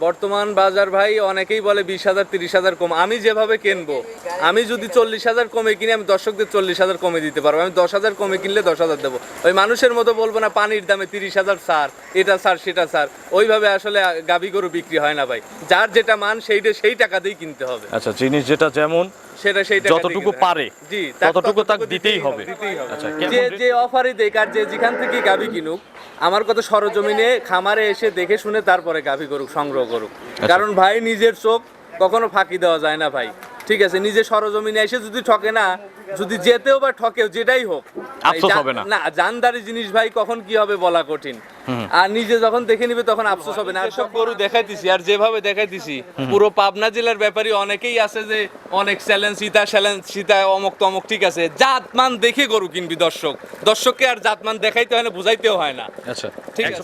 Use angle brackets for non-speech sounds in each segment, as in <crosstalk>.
বর্তমান বাজার ভাই অনেকেই বলে বিশ হাজার, তিরিশ হাজার কম। আমি যেভাবে কিনবো, আমি যদি চল্লিশ হাজার কমে কিনি, আমি দর্শকদের চল্লিশ হাজার কমে দিতে পারব। আমি দশ হাজার কমে কিনলে দশ হাজার দেবো। ওই মানুষের মতো বলব না, পানির দামে তিরিশ হাজার সার, এটা সার, সেটা সার। ওইভাবে আসলে গাভী গরু বিক্রি হয় না ভাই। যার যেটা মান, সেইটা, সেই টাকা দিয়েই কিনতে হবে। আচ্ছা জিনিস যেটা যেমন সেটা সেই যতটুকু পারে, ততটুকু তাকে দিতেই হবে। আচ্ছা, যে? যে অফারই দেখ আর যে যেখান থেকে গাভী কিনুক আমার কথা সরজমিনে খামারে এসে দেখে শুনে তারপরে গাভী করুক সংগ্রহ করুক আচ্ছা। কারণ ভাই নিজের চোখ কখনো ফাঁকি দেওয়া যায় না ভাই ঠিক আছে নিজে সরজমিনে এসে যদি ঠকে না যদি যেতেও বা ঠকেও যেটাই হোক। আফসোস হবে না। না জানদারি জিনিস ভাই কখন কি হবে বলা কঠিন। আর নিজে যখন দেখে নিবে তখন আফসোস হবে না। সব গরু দেখাইতেছি আর যেভাবে দেখাইতেছি পুরো পাবনা জেলার ব্যাপারই অনেকেই আছে যে অনেক চ্যালেঞ্জ সীতা চ্যালেঞ্জ সীতা অমক তমক ঠিক আছে। জাতমান দেখে গরু কিনবি দর্শক। দর্শককে আর জাতমান দেখাইতে হয় না বুঝাইতেও হয় না। আচ্ছা। ঠিক আছে।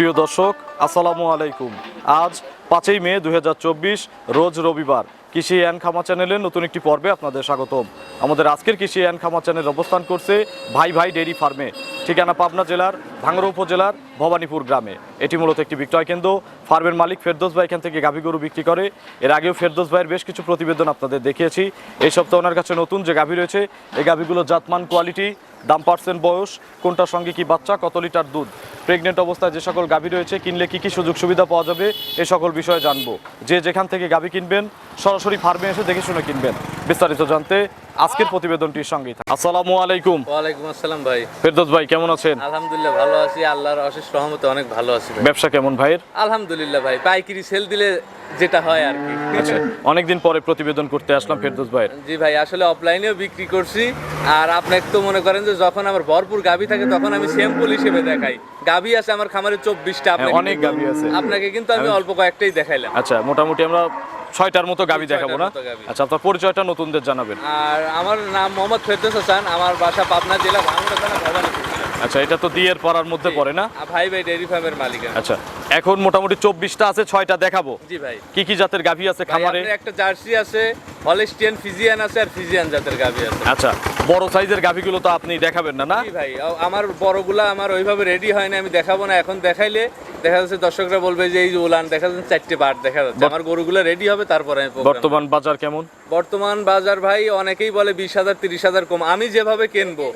প্রিয় দর্শক, আসসালামু আলাইকুম। আজ পাঁচই মে দু হাজার চব্বিশ, রোজ রবিবার কৃষি অ্যান খামা চ্যানেলের নতুন একটি পর্বে আপনাদের স্বাগতম। আমাদের আজকের কৃষি অ্যান খামা চ্যানেল অবস্থান করছে ভাই ভাই ডেইরি ফার্মে, ঠিকানা পাবনা জেলার ভাঙ্গড়া উপজেলার ভবানীপুর গ্রামে। এটি মূলত একটি বিক্রয় কেন্দ্র। ফার্মের মালিক ফেরদোস ভাই এখান থেকে গাভী গরু বিক্রি করে। এর আগেও ফেরদোস ভাইয়ের বেশ কিছু প্রতিবেদন আপনাদের দেখিয়েছি। এই সপ্তাহে ওনার কাছে নতুন যে গাভী রয়েছে, এই গাভীগুলোর জাতমান কোয়ালিটি দাম পার্সেন্ট বয়স, কোনটার সঙ্গে কি বাচ্চা, কত লিটার দুধ? প্রেগনেন্ট অবস্থায় যে সকল গাভী রয়েছে, কিনলে কি কি সুযোগ সুবিধা পাওয়া যাবে, এ সকল বিষয়ে জানব। যে যেখান থেকে গাভী কিনবেন, সরাসরি ফার্মে এসে দেখে শুনে কিনবেন। বিস্তারিত জানতে আজকের প্রতিবেদনটির সঙ্গেই আসসালামু আলাইকুম। ওয়ালাইকুম আসসালাম ভাই। ফেরদৌস ভাই কেমন আছেন? আলহামদুলিল্লাহ ভালো আছি। আল্লাহর অশেষ রহমতে অনেক ভালো আছি ব্যবসা কেমন ভাইয়ের? আলহামদুলিল্লাহ ভাই পাইকারি সেল দিলে যেটা হয় আর কি। আচ্ছা অনেকদিন পরে প্রতিবেদন করতে আসলাম ফেরদৌস ভাই জি ভাই আসলে অফলাইনেও বিক্রি করছি। আর আপনি তো মনে করেন যে যখন আমার ভরপুর গাভী থাকে তখন আমি স্যাম্পল হিসেবে দেখাই। গাভী আছে আমার খামারে চব্বিশটা হ্যাঁ, অনেক গাভী আছে। আপনাকে কিন্তু আমি অল্প কয়েকটাই দেখাইলাম। আচ্ছা মোটামুটি আমরা ছয়টার মতো গাবি দেখাবো না? আচ্ছা আপনার পরিচয়টা নতুনদের জানাবেন। আর আমার নাম মোহাম্মদ ফেরদৌস হাসান আমার বাসা পাবনা জেলা আচ্ছা এটা তো দিয়ের পাড়ার মধ্যে পড়ে না? ভাই ভাই ডেয়ারি ফার্মের মালিক আচ্ছা এখন মোটামুটি চব্বিশটা আছে ছয়টা দেখাবো। জি ভাই। কি কি জাতের গাভী আছে খামারে? একটা জার্সি আছে হলিস্টিয়ান ফিজিয়ান আছে আর ফিজিয়ান জাতের গাভী আছে। আচ্ছা বড় সাইজের গাভীগুলো তো আপনি দেখাবেন না না? ভাই আমার বড়গুলা আমার ওইভাবে রেডি হয় না আমি দেখাবো না। এখন দেখাইলে দেখা যাচ্ছে দর্শকরা বলবে যে এই উলান দেখা যাচ্ছে চারটে বার দেখা যাচ্ছে। আমার গরুগুলো রেডি হবে তারপরে বর্তমান বাজার কেমন? বর্তমান বাজার ভাই অনেকেই বলে বিশ হাজার তিরিশ হাজার কম। আমি যেভাবে কিনবো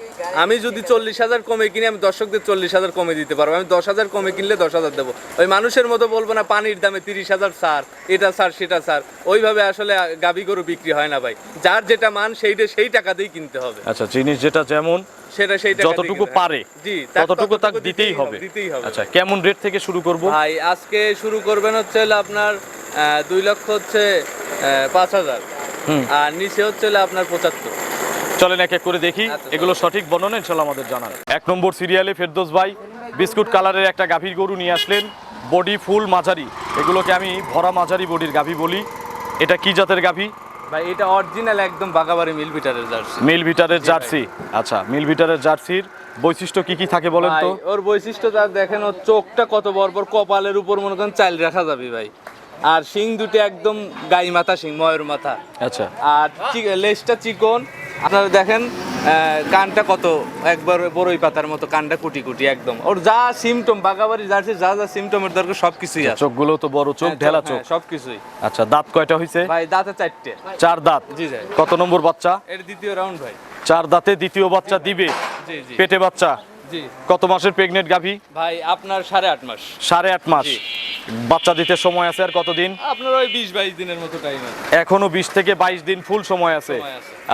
আমি যদি চল্লিশ হাজার কমে কিনি আমি দর্শকদের চল্লিশ হাজার কমে দিতে পারব। আমি দশ হাজার কমে কিনলে দশ হাজার দেবো। ওই মানুষের মতো বলব না পানির দামে তিরিশ হাজার সার এটা সার সেটা সার। ওইভাবে আসলে গাবি গরু বিক্রি হয় না ভাই। যার যেটা মান সেইটা সেই টাকা দিয়ে কিনতে হবে। আচ্ছা জিনিস যেটা যেমন সেটা সেই যতটুকু পারে জি ততটুকু তাকে দিতেই হবে দিতেই হবে। আচ্ছা কেমন রেট থেকে শুরু করব? ভাই আজকে শুরু করবেন হচ্ছে আপনার দুই লক্ষ হচ্ছে পাঁচ হাজার। আর নিচে হচ্ছে আপনার পঁচাত্তর। চলেন এক এক করে দেখি। আচ্ছা, এগুলো সঠিক বর্ণনা ইনশাল্লাহ আমাদের জানান। এক নম্বর সিরিয়ালে ফেরদোস ভাই বিস্কুট কালারের একটা গাভীর গরু নিয়ে আসলেন। বডি ফুল মাঝারি। এগুলোকে আমি ভরা মাঝারি বডির গাভী বলি। এটা কি জাতের গাভী? ভাই এটা অরিজিনাল একদম বাগাবাড়ি মিল বিটারের জার্সি। মিল ভিটারের জার্সি। আচ্ছা মিল ভিটারের জার্সির বৈশিষ্ট্য কি কি থাকে বলেন তো? ওর বৈশিষ্ট্য তার দেখেন ওর চোখটা কত বড় বড় কপালের উপর মনে করেন চাল রাখা যাবে ভাই। আর শিং দুটো একদম গাই মাথা শিং ময়ের মাথা। আচ্ছা। আর লেজটা চিকন। আপনারা দেখেন কানটা কত একবার বড়ই পাতার মতো কানটা কুটি কুটি একদম। ওর যা সিমটম বাগাবাড়ি জার্সি যা যা সিমটমের দরকার সবকিছুই আছে। চোখগুলো তো বড় চোখ ঢেলা চোখ। হ্যাঁ, সবকিছুই। আচ্ছা দাঁত কয়টা হয়েছে ভাই দাঁতে চারটে। চার দাঁত। জি কত নম্বর বাচ্চা? এর দ্বিতীয় রাউন্ড ভাই। চার দাঁতে দ্বিতীয় বাচ্চা দিবে? জি জি। পেটে বাচ্চা? কত মাসের প্রেগনেন্ট গাভী? ভাই আপনার সাড়ে আট মাস। সাড়ে আট মাস। বাচ্চা দিতে সময় আছে আর কতদিন? আপনার ওই বিশ বাইশ দিনের মতো টাইম আছে। এখনও বিশ থেকে বাইশ দিন ফুল সময় আছে।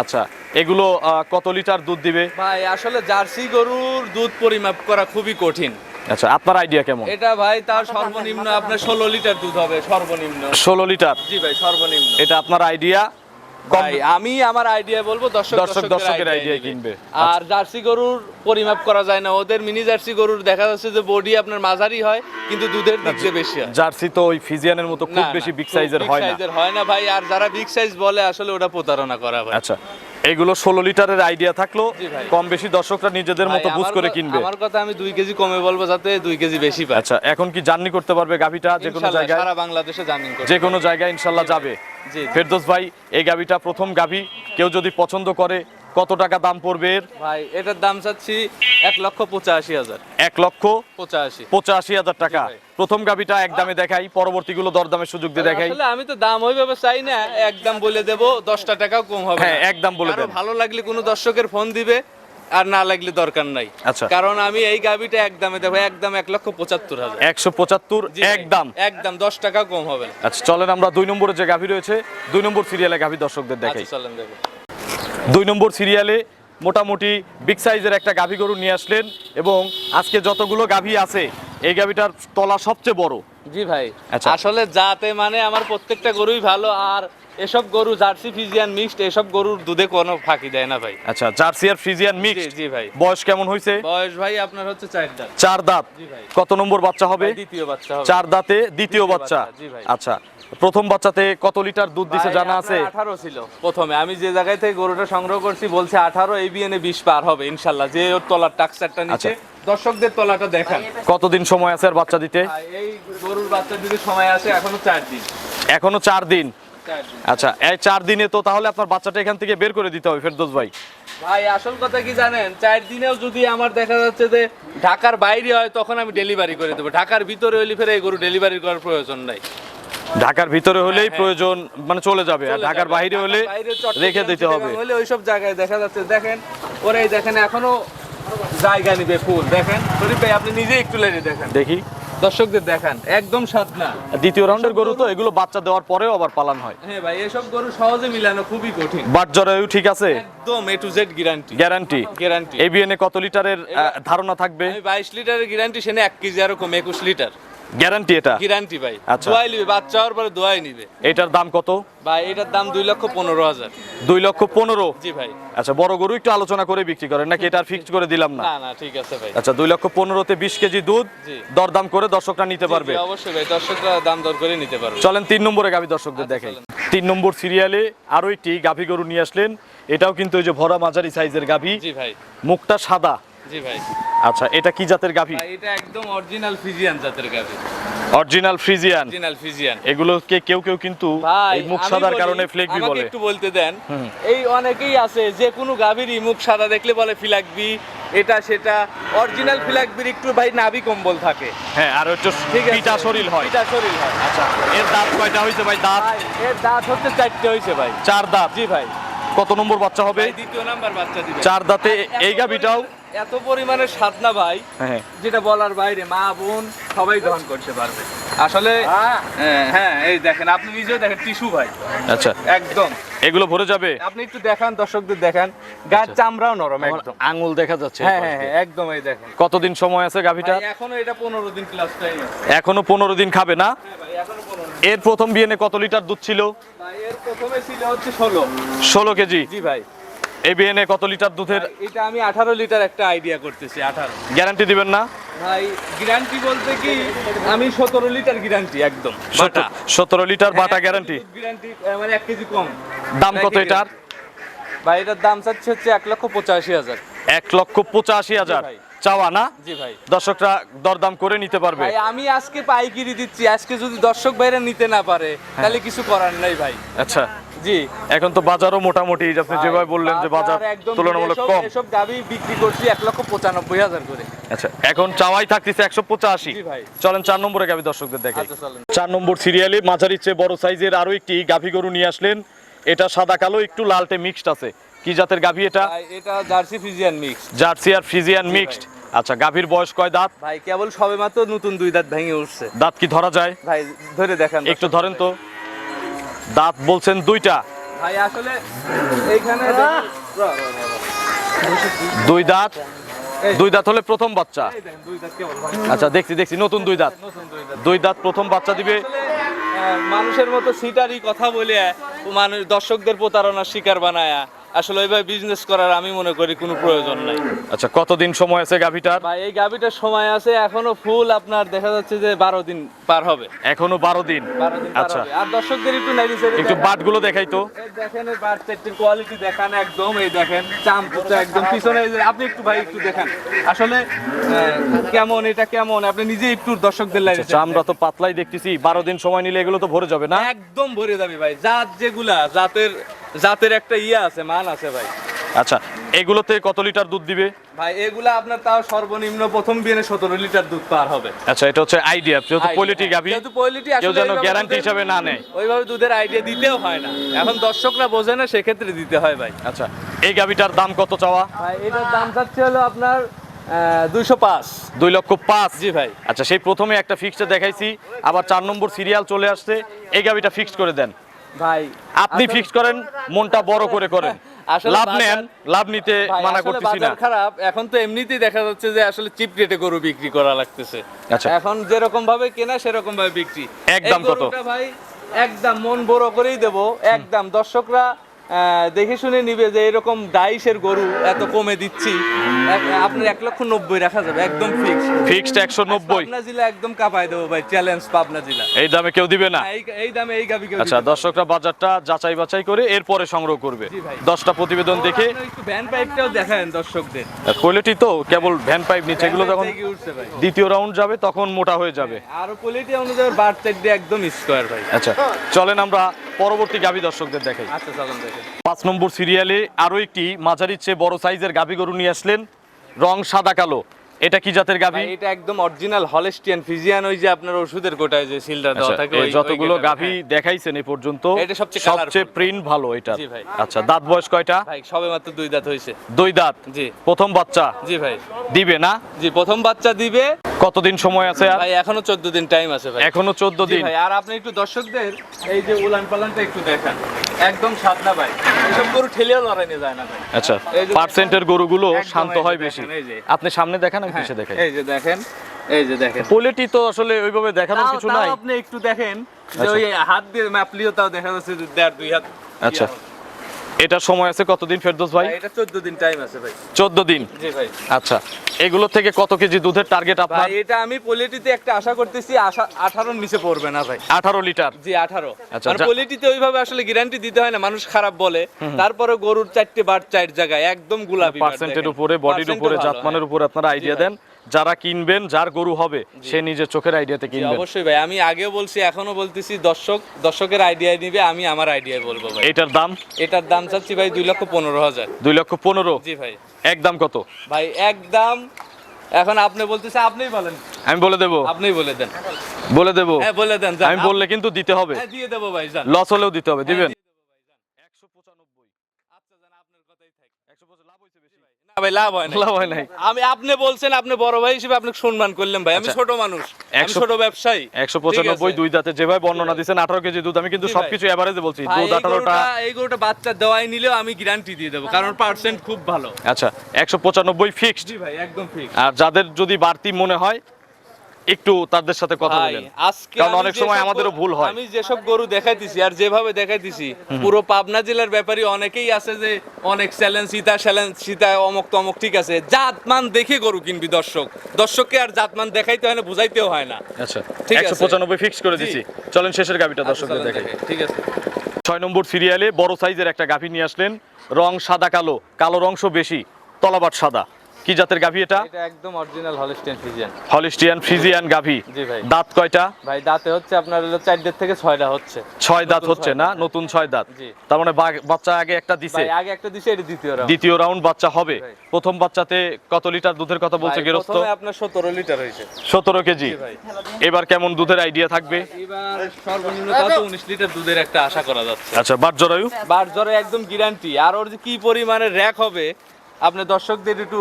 আচ্ছা এগুলো কত লিটার দুধ দিবে? ভাই আসলে জার্সি গরুর দুধ পরিমাপ করা খুবই কঠিন। আচ্ছা আপনার আইডিয়া কেমন? এটা ভাই তার সর্বনিম্ন আপনার ষোলো লিটার দুধ হবে সর্বনিম্ন। ষোলো লিটার? জি ভাই সর্বনিম্ন। এটা আপনার আইডিয়া ভাই আমি আমার আইডিয়া বলব দর্শক দর্শক দর্শকের আইডিয়া কিনবে। আর জার্সি গরুর পরিমাপ করা যায় না। ওদের মিনি জার্সি গরুর দেখা যাচ্ছে যে বডি আপনার মাঝারি হয় কিন্তু দুধের দিক দিয়ে বেশি হয়। জার্সি তো ওই ফিজিয়ানের মতো খুব বেশি বিগ সাইজের হয় না। হয় না ভাই। আর যারা বিগ সাইজ বলে আসলে ওটা প্রতারণা করা ভাই আচ্ছা। এগুলো ষোলো লিটারের আইডিয়া থাকল। কম বেশি দর্শকরা নিজেদের মতো বুঝ করে কিনবে। আমার কথা আমি দুই কেজি কমে বলব যাতে দুই কেজি বেশি পাই আচ্ছা এখন কি জার্নি করতে পারবে গাভিটা যে কোনো জায়গায়? সারা বাংলাদেশে জার্নি যে কোনো জায়গায় ইনশাল্লাহ যাবে। জি। ফেরদোস ভাই এই গাভিটা প্রথম গাভি। কেউ যদি পছন্দ করে কত টাকা দাম পড়বে ভাই এটার দাম চাচ্ছি এক লক্ষ পঁচাশি হাজার। এক লক্ষ পঁচাশি। পঁচাশি হাজার টাকা। প্রথম গাভিটা একদমে দেখাই পরবর্তীগুলো দরদামের সুযোগ দিয়ে দেখাই। আমি তো দাম ওইভাবে চাই না একদম বলে দেবো দশটা টাকাও কম হবে হ্যাঁ। একদম বলে দেন। ভালো লাগলে কোনো দর্শকের ফোন দিবে আর না লাগলে দরকার নাই। আচ্ছা। কারণ আমি এই গাবিটা একদমে দেবো একদম এক লক্ষ পঁচাত্তর হাজার। একশো পঁচাত্তর একদম। একদম দশ টাকা কম হবে আচ্ছা চলেন আমরা দুই নম্বরে যে গাভি রয়েছে দুই নম্বর সিরিয়ালে গাভি দর্শকদের দেখাই। আচ্ছা, চলেন দেখো। দুই নম্বর সিরিয়ালে মোটামুটি বিগ সাইজের একটা গাভী গরু নিয়ে আসলেন এবং আজকে যতগুলো গাভী আছে এই গাভীটার তলা সবচেয়ে বড়। জি ভাই আচ্ছা। আসলে যাতে মানে আমার প্রত্যেকটা গরুই ভালো আর এসব গরু জার্সি ফিজিয়ান মিক্সড এসব গরুর দুধে কোনো ফাঁকি দেয় না ভাই। আচ্ছা জার্সি আর ফ্রিজিয়ান জি মিক্স জি ভাই। বয়স কেমন হয়েছে বয়স ভাই আপনার হচ্ছে চার দাঁত। চার দাঁত। জি ভাই। কত নম্বর বাচ্চা হবে? দ্বিতীয় বাচ্চা হবে। চার দাঁতে দ্বিতীয় বাচ্চা। আচ্ছা প্রথম বাচ্চাতে কত লিটার দুধ দিছে জানা আছে? আপনার 18 ছিল প্রথমে। আমি যে জায়গায় থেকে গরুটা সংগ্রহ করছি বলছে আঠারো এই বিএনে বিশ পার হবে ইনশাল্লাহ। যে ওর তলার টাক্সারটা নিচে দর্শকদের তলাটা দেখান। কতদিন সময় আছে আর বাচ্চা দিতে? এই গরুর বাচ্চা দিতে সময় আছে এখনও চার দিন। এখনও চার দিন। আচ্ছা এই চার দিনে তো তাহলে আপনার বাচ্চাটা এখান থেকে বের করে দিতে হবে ফেরদোস ভাই। ভাই আসল কথা কি জানেন? চার দিনেও যদি আমার দেখা যাচ্ছে যে ঢাকার বাইরে হয় তখন আমি ডেলিভারি করে দেবো। ঢাকার ভিতরে হইলে ফের এই গরু ডেলিভারি করার প্রয়োজন নাই। ঢাকার ভিতরে হলেই হ্যাঁ। প্রয়োজন মানে চলে যাবে। আর ঢাকার বাইরে হলে রেখে দিতে হবে। হলে ওইসব জায়গায় দেখা যাচ্ছে। দেখেন ওরাই দেখেন এখনও জায়গা নিবে ফুল। দেখেন শরীফ ভাই আপনি নিজে একটু লেগে দেখেন। দেখি। দর্শকদের দেখান একদম স্বাদ না। দ্বিতীয় রাউন্ডের গরু তো এগুলো বাচ্চা দেওয়ার পরেও আবার পালন হয়। হ্যাঁ ভাই এসব গরু সহজে মিলানো খুবই কঠিন। বাট জরায়ু ঠিক আছে? একদম A to Z guarantee guarantee guarantee এবিএনে কত লিটারের ধারণা থাকবে? আমি বাইশ লিটারের গ্যারান্টি সেনে এক কেজি আরও কম একুশ লিটার। গ্যারান্টি এটা? গ্যারান্টি ভাই। আচ্ছা। দোয়াই নিবে বাচ্চা হওয়ার পরে দোয়াই নিবে। এটার দাম কত? ভাই এটার দাম দুই লক্ষ পনেরো হাজার। দুই লক্ষ পনেরো? জি ভাই। আচ্ছা বড় গরু একটু আলোচনা করে বিক্রি করেন নাকি এটা ফিক্সড করে দিলাম না? না না ঠিক আছে ভাই। আচ্ছা দুই লক্ষ পনেরোতে বিশ কেজি দুধ দরদাম করে দর্শকরা নিতে পারবে। অবশ্যই ভাই দর্শকরা দাম দর করে নিতে পারবে। চলেন তিন নম্বরে গাভী দর্শকদের আচ্ছা, দেখাই তিন নম্বর সিরিয়ালে আরও একটি গাভী গরু নিয়ে আসলেন। এটাও কিন্তু ওই যে ভরা মাঝারি সাইজের গাভী। জি ভাই। মুখটা সাদা। জি ভাই। আচ্ছা এটা কি জাতের গাভী? এটা একদম অরিজিনাল ফিজিয়ান জাতের গাভি। অরিজিনাল ফ্রিজিয়ান অরিজিনাল এগুলোকে কেউ কেউ কিন্তু এই মুখ সাদার কারণে ফ্লেগবি বলে। একটু বলতে দেন এই অনেকেই আছে যে কোনো গাভীরই মুখ সাদা দেখলে বলে ফিলাকবি এটা সেটা। অরিজিনাল ফিলাকবির একটু ভাই নাভি কম্বল থাকে। হ্যাঁ আর পিটা শরীর হয়। পিটা শরীর হয়। আচ্ছা এর দাঁত কয়টা হয়েছে ভাই? দাঁত? এর দাঁত হচ্ছে চারটে হয়েছে ভাই। চার দাঁত? জি ভাই। কত নম্বর বাচ্চা হবে? দ্বিতীয় নাম্বার বাচ্চা দিবে চার দাঁতে এই গাভীটাও এত পরিমাণে স্বাদ না ভাই হ্যাঁ। যেটা বলার বাইরে মা বোন সবাই গ্রহণ করতে পারবে। আসলে হ্যাঁ, হ্যাঁ এই দেখেন আপনি নিজেও দেখেন টিস্যু ভাই। আচ্ছা। একদম। এগুলো ভরে যাবে? আপনি একটু দেখান দর্শকদের দেখান। গাছ চামড়াও নরম একদম। আঙুল দেখা যাচ্ছে হ্যাঁ হ্যাঁ একদম এই দেখেন। কতদিন সময় আছে গাভীটা ভাই, এখনও এটা পনেরো দিন ক্লাস টাইম এখনও পনেরো দিন খাবে না? হ্যাঁ ভাই এখনও পনেরো এর প্রথম বিয়েনে কত লিটার দুধ ছিল? ভাই এর প্রথমে ছিল হচ্ছে ষোলো। ষোলো কেজি। জি ভাই। এই বিয়েনে কত লিটার দুধের? এটা আমি আঠারো লিটার একটা আইডিয়া করতেছি আঠারো। গ্যারান্টি দিবেন না? ভাই গ্যারান্টি বলতে কি আমি সতেরো লিটার গ্যারান্টি একদম। বাটা। সতেরো লিটার বাটা গ্যারান্টি গ্যারান্টি মানে এক কেজি কম। দাম কত এটার? ভাই এটার দাম চাচ্ছে হচ্ছে এক লক্ষ পঁচাশি হাজার। এক লক্ষ পঁচাশি হাজার। জি চাওয়া না? জি ভাই। দর্শকরা দরদাম করে নিতে পারবে। ভাই আমি আজকে পাইকিরি দিচ্ছি আজকে যদি দর্শক ভাইরা নিতে না পারে তাহলে কিছু করার নাই ভাই। আচ্ছা। জি। এখন তো বাজারও মোটামুটি আপনি যেভাবে বললেন যে বাজার তুলনামূলক কম। এসব গাবি বিক্রি করছি এক লক্ষ পঁচানব্বই হাজার করে। আচ্ছা এখন চাওয়াই থাকতেছে একশো পঁচাশি। চলেন চার নম্বরে গাভী দর্শকদের দেখে। আচ্ছা চার নম্বর সিরিয়ালে মাঝারির চেয়ে বড় সাইজের আরও একটি গাভী গরু নিয়ে আসলেন। এটা সাদা কালো একটু লালটে মিক্সড আছে। কি জাতের গাভী এটা? এটা জার্সি ফিজিয়ান মিক্স জার্সি আর ফ্রিজিয়ান মিক্সড আচ্ছা গাভীর বয়স কয় দাঁত? ভাই কেবল সবে মাত্র নতুন দুই দাঁত ভেঙে উঠছে। দাঁত কি ধরা যায়? ভাই ধরে দেখান একটু ধরেন তো। দাঁত বলছেন দুইটা। ভাই আসলে এইখানে। দুই দাঁত? দুই দাঁত হলে প্রথম বাচ্চা। আচ্ছা দেখছি দেখছি নতুন দুই দাঁত। দুই দাঁত। প্রথম বাচ্চা দিবে। মানুষের মতো সিটারই কথা বলে মানুষ দর্শকদের প্রতারণার শিকার বানায়া। আসলে ওইভাবে বিজনেস করার আমি মনে করি কোনো প্রয়োজন নাই। আচ্ছা কতদিন সময় আছে গাভিটার? ভাই এই গাভিটার সময় আছে এখনও ফুল আপনার দেখা যাচ্ছে যে বারো দিন পার হবে। এখনও বারো দিন? আচ্ছা। আর দর্শকদের একটু নাইরি সাইরি একটু। বাটগুলো দেখাই তো। এই দেখেন সেটের কোয়ালিটি দেখান একদম এই দেখেন চামচুটা একদম পিছনে এই যে আপনি একটু ভাই একটু দেখান। আসলে কেমন এটা কেমন? আপনি নিজে একটু দর্শকদের লাইনে আচ্ছা, চামড়া তো পাতলাই দেখতেছি বারো দিন সময় নিলে এগুলো তো ভরে যাবে না? একদম ভরে যাবে ভাই জাত যেগুলা জাতের জাতের একটা ইয়ে আছে মান আছে ভাই। আচ্ছা এগুলোতে কত লিটার দুধ দিবে? ভাই এগুলা আপনার তাও সর্বনিম্ন প্রথম বিয়ে সতেরো লিটার দুধ পার হবে। আচ্ছা এটা হচ্ছে আইডিয়া যেহেতু পোলিটি গাভি যেহেতু পলিটি কেউ যেন গ্যারান্টি হিসাবে না নেয়। ওইভাবে দুধের আইডিয়া দিতেও হয় না। এখন দর্শকরা বোঝে না সেক্ষেত্রে দিতে হয় ভাই। আচ্ছা এই গাভিটার দাম কত চাওয়া? ভাই এটার দাম চাচ্ছে হলো আপনার দুইশো পাঁচ। দুই লক্ষ পাঁচ? জি ভাই। আচ্ছা সেই প্রথমে একটা ফিক্সড দেখাইছি আবার চার নম্বর সিরিয়াল চলে আসছে এই গাভিটা ফিক্সড করে দেন। ভাই আপনি ফিক্স করেন মনটা বড় করে করেন। <laughs> লাভ নেন লাভ নিতে মানা করতেছি না। খারাপ। এখন তো এমনিতেই দেখা যাচ্ছে যে আসলে চিপ রেটে গরু বিক্রি করা লাগতেছে। আচ্ছা। এখন যেরকম ভাবে কেনা সেরকম ভাবে বিক্রি। একদম কত? ভাই একদম মন বড় করেই দেব। একদম দর্শকরা দেখে শুনে নিবে যে এরকম ডাইসের গরু এত কমে দিচ্ছি। আপনার এক লক্ষ নব্বই রাখা যাবে একদম ফিক্স ফিক্সড একশো নব্বই। পাবনা জেলা একদম কাপাই দেবো ভাই চ্যালেঞ্জ পাবনা জেলা। এই দামে কেউ দিবে না? এই এই দামে এই গাবি কেউ আচ্ছা দর্শকরা বাজারটা যাচাই বাছাই করে এরপরে সংগ্রহ করবে। ভাই। দশটা প্রতিবেদন দেখে ভ্যান পাইপটাও দেখেন দর্শকদের। কোয়ালিটি তো কেবল ভ্যান পাইপ নিচ্ছে এগুলো যখন দ্বিতীয় রাউন্ড যাবে তখন মোটা হয়ে যাবে। আর কোয়ালিটি অনুযায়ী বার দিয়ে একদম স্কোয়ার ভাই। আচ্ছা চলেন আমরা পরবর্তী গাভী দর্শকদের দেখাই। আচ্ছা চলুন দেখেন পাঁচ নম্বর সিরিয়ালে আরও একটি মাঝারির চেয়ে বড় সাইজের গাভী গরু নিয়ে আসলেন। রং সাদা কালো। এটা কি জাতের গাভী? এটা একদম অরিজিনাল হলস্টিয়ান ফিজিয়ান ওই যে আপনার ওষুধের কোটায় যে সিলটা দেওয়া আচ্ছা, থাকে ওই- যতগুলো গাভী দেখাইছেন এই পর্যন্ত এটা সবচেয়ে সবচেয়ে প্রিন্ট ভালো এটা জি ভাই। আচ্ছা দাঁত বয়স কয়টা? হ্যাঁ। ভাই সবে মাত্র দুই দাঁত হয়েছে দুই দাঁত? জি। প্রথম বাচ্চা? জি ভাই। দিবে না? জি প্রথম বাচ্চা দিবে। কতদিন সময় আছে আর? ভাই এখনও চোদ্দ দিন টাইম আছে ভাই। এখনও চোদ্দ জি দিন। ভাই আর আপনি একটু দর্শকদের এই যে উলান পালানটা একটু দেখান। একদম সাদনা ভাই। এসব গরু ঠেলেও যায় না ভাই। আচ্ছা পার্সেন্টের গরুগুলো শান্ত হয় বেশি। আপনি সামনে দেখান আমি হ্যাঁ, পিছে দেখাই। এই যে দেখেন এই যে দেখেন। পোলেটি তো আসলে ওইভাবে দেখানোর কিছু নাই। আপনি একটু দেখেন যে আচ্ছা। ওই হাত দিয়ে মাপলিও তাও দেখা যাচ্ছে দেড় দুই হাত। আচ্ছা। এটা সময় আছে কতদিন ফেরদোস ভাই? এটা চোদ্দ দিন টাইম আছে ভাই। চোদ্দ দিন? জি ভাই। আচ্ছা এগুলো থেকে কত কেজি দুধের টার্গেট আপনার? ভাই এটা আমি পলিটিতে একটা আশা করতেছি আশা আঠারোর নিচে পড়বে না ভাই। আঠারো লিটার? জি আঠারো। আচ্ছা, মানে যা- পলিটিতে ওইভাবে আসলে গ্যারান্টি দিতে হয় না মানুষ খারাপ বলে। তারপরে গরুর চারটে বার চার জায়গায় একদম গোলাপি পার্সেন্টের উপরে বডির উপরে জাতমানের হ্যাঁ। উপরে আপনারা আইডিয়া দেন। যারা কিনবেন যার গরু হবে সে নিজের চোখের আইডিয়াতে জি, কিনবেন। অবশ্যই ভাই। আমি আগেও বলছি এখনও বলতেছি দর্শক দর্শকের আইডিয়া নিবে আমি আমার আইডিয়ায় বলব ভাই। এটার দাম? এটার দাম চাচ্ছি ভাই দুই লক্ষ পনেরো হাজার। দুই লক্ষ পনেরো? জি ভাই। একদম কত? ভাই একদম এখন আপনি বলতেছে আপনিই বলেন। আমি বলে দেব। আপনিই বলে দেন। বলে দেব। হ্যাঁ বলে দেন। আমি বললে কিন্তু দিতে হবে। হ্যাঁ দিয়ে দেবো ভাই লস হলেও দিতে হবে দিবেন আচ্ছা, যান, আপনার কথাই থাক। না ভাই লাভ হয় না লাভ হয় নাই। আমি আপনি বলছেন আপনি বড় ভাই হিসেবে আপনাকে সম্মান করলাম ভাই। আমি আচ্ছা। ছোট মানুষ আমি ছোট ব্যবসায়ী। একশো ঠিক পঁচানব্বই আছে? দুই দাঁতে যেভাবে বর্ণনা দিবেন 18 কেজি দুধ আমি কিন্তু সবকিছু এভারেজে বলছি। দুধ এই আঠারোটা গরুটা- এই গরুটা বাচ্চা দেওয়াই নিলেও আমি গ্যারান্টি দিয়ে দেবো কারণ পার্সেন্ট খুব ভালো। আচ্ছা একশো পঁচানব্বই ফিক্সড জি ভাই একদম ফিক্সড আর যাদের যদি বাড়তি মনে হয় একটু তাদের সাথে কথা বলেন। আজকে কারণ অনেক সময় আমাদেরও ভুল হয়। আমি যেসব গরু দেখাইতেছি আর যেভাবে দেখাইতেছি পুরো পাবনা জেলার ব্যাপারে অনেকেই আছে যে অনেক চ্যালেঞ্জ সীতা চ্যালেঞ্জ সীতা অমক তমক ঠিক আছে। জাতমান দেখে গরু কিনবি দর্শক। দর্শককে আর জাতমান দেখাইতে হয় না বুঝাইতেও হয় না। আচ্ছা ঠিক আছে। পঁচানব্বই ফিক্স করে জি। দিচ্ছি চলেন শেষের গাভিটা আচ্ছা, দর্শকদের দেখাই। দেখাই। ঠিক আছে। ছয় নম্বর সিরিয়ালে বড় সাইজের একটা গাভী নিয়ে আসলেন। রং সাদা কালো। কালো অংশ বেশি তলাবাট সাদা। কি জাতের গাভী এটা? এটা একদম original Holstein Friesian Holstein Friesian গাভী। জি ভাই। দাঁত কয়টা? ভাই দাঁতে হচ্ছে আপনার হলো চারটের থেকে ছয়টা হচ্ছে। ছয় দাঁত হচ্ছে না? নতুন ছয় দাঁত। জি। তার মানে বাচ্চা আগে একটা দিছে? ভাই আগে একটা দিছে এটা দ্বিতীয় রাউন্ড দ্বিতীয় রাউন্ড বাচ্চা হবে। প্রথম বাচ্চাতে কত লিটার দুধের কথা বলছে গেরস্ত? প্রথমে আপনার 17 লিটার হয়েছে। সতেরো কেজি। জি ভাই। এবার কেমন দুধের আইডিয়া থাকবে? এবার সর্বনিম্ন তাও তো 19 লিটার দুধের একটা আশা করা যাচ্ছে। আচ্ছা বাট জরায়ু বার জ্বরে একদম গ্যারান্টি আর ওর যে কি পরিমাণে র‍্যাক হবে আপনি দর্শকদের একটু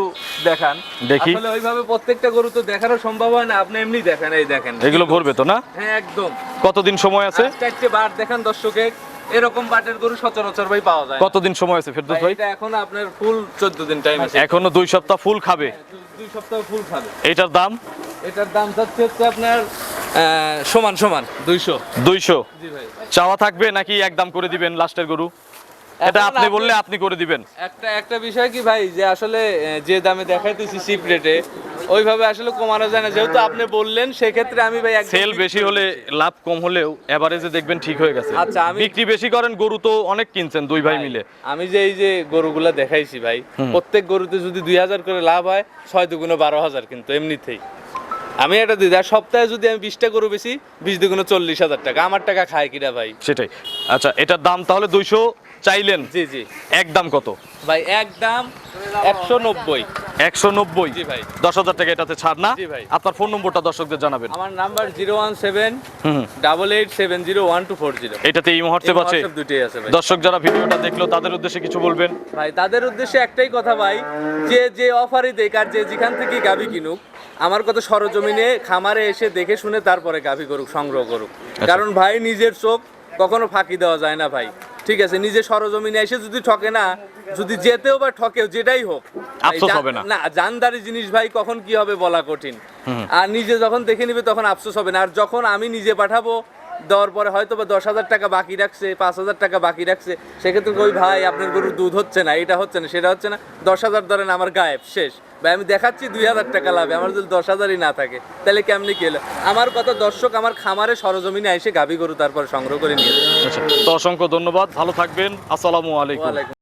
দেখান। দেখি। আসলে ওইভাবে প্রত্যেকটা গরু তো দেখানো সম্ভব হয় না আপনি এমনি দেখেন এই দেখেন। এগুলো ভরবে তো না? হ্যাঁ একদম। কতদিন সময় আছে? চারটে বার দেখান দর্শকে। এরকম বাটের গরু সচরাচর ভাই পাওয়া যায়। কতদিন সময় আছে ফেরদৌস ভাই, এটা এখন আপনার ফুল 14 দিন টাইম আছে। এখনও দুই সপ্তাহ ফুল খাবে। দুই সপ্তাহ ফুল খাবে। এটার দাম? এটার দাম যাচ্ছে হচ্ছে আপনার সমান সমান দুইশো। দুইশো। জি ভাই। চাওয়া থাকবে নাকি একদম করে দিবেন লাস্টের গরু? এটা আপনি বললে আপনি করে দিবেন। একটা একটা বিষয় কি ভাই যে আসলে যে দামে দেখাইতেছি চিপ রেটে ওইভাবে আসলে কমানো যায় না। যেহেতু আপনি বললেন সেক্ষেত্রে আমি ভাই সেল বেশি হলে লাভ কম হলেও এভারেজে দেখবেন ঠিক হয়ে গেছে। আচ্ছা, আমি- বিক্রি বেশি করেন গরু তো অনেক কিনছেন দুই ভাই মিলে। আমি যে এই যে গরুগুলা দেখাইছি ভাই প্রত্যেক গরুতে যদি দুই হাজার করে লাভ হয় ছয় দুগুণে বারো হাজার কিন্তু এমনিতেই। আমি এটা দিই আর সপ্তাহে যদি আমি বিশটা গরু বেশি বিশ দুগুণে চল্লিশ হাজার টাকা। আমার টাকা খায় কিনা ভাই? সেটাই। আচ্ছা এটার দাম তাহলে দুইশো চাইলেন? জি জি। একদম কত? ভাই একদম একশো নব্বই। একশো নব্বই? জি ভাই। দশ হাজার টাকা এটাতে ছাড় না? জি ভাই। আপনার ফোন নম্বরটা দর্শকদের জানাবেন। আমার number zero one seven double eight seven zero one two four zero. এটাতে এই মুহূর্তে দুটোই আছে ভাই। দর্শক যারা ভিডিওটা দেখল তাদের উদ্দেশ্যে কিছু বলবেন? ভাই তাদের উদ্দেশ্যে একটাই কথা ভাই। যে যে অফারই দেখ আর যে যেখান থেকে গাভি কিনুক আমার কথা সরজমিনে খামারে এসে দেখে শুনে তারপরে গাভি করুক সংগ্রহ করুক। কারণ ভাই নিজের চোখ কখনো ফাঁকি দেওয়া যায় না ভাই। ঠিক আছে নিজে সরজমিনে এসে যদি ঠকে না যদি যেতেও বা ঠকেও যেটাই হোক। আফসোস হবে না। না জানদারি জিনিস ভাই কখন কি হবে বলা কঠিন। আর নিজে যখন দেখে নিবে তখন আফসোস হবে না। আর যখন আমি নিজে পাঠাবো দেওয়ার পরে হয়তো বা দশ হাজার টাকা বাকি রাখছে পাঁচ হাজার টাকা বাকি রাখছে সেক্ষেত্রে ওই ভাই আপনার গরুর দুধ হচ্ছে না এটা হচ্ছে না সেটা হচ্ছে না। দশ হাজার ধরেন আমার গায়েব শেষ। ভাই আমি দেখাচ্ছি দুই হাজার টাকা লাভে আমার যদি দশ হাজারই না থাকে তাহলে কেমনি কি হলো? আমার কথা দর্শক আমার খামারে সরজমিনে এসে গাভী গরু তারপর সংগ্রহ করে নিয়ে আচ্ছা তো অসংখ্য ধন্যবাদ ভালো থাকবেন আসসালামু আলাইকুম।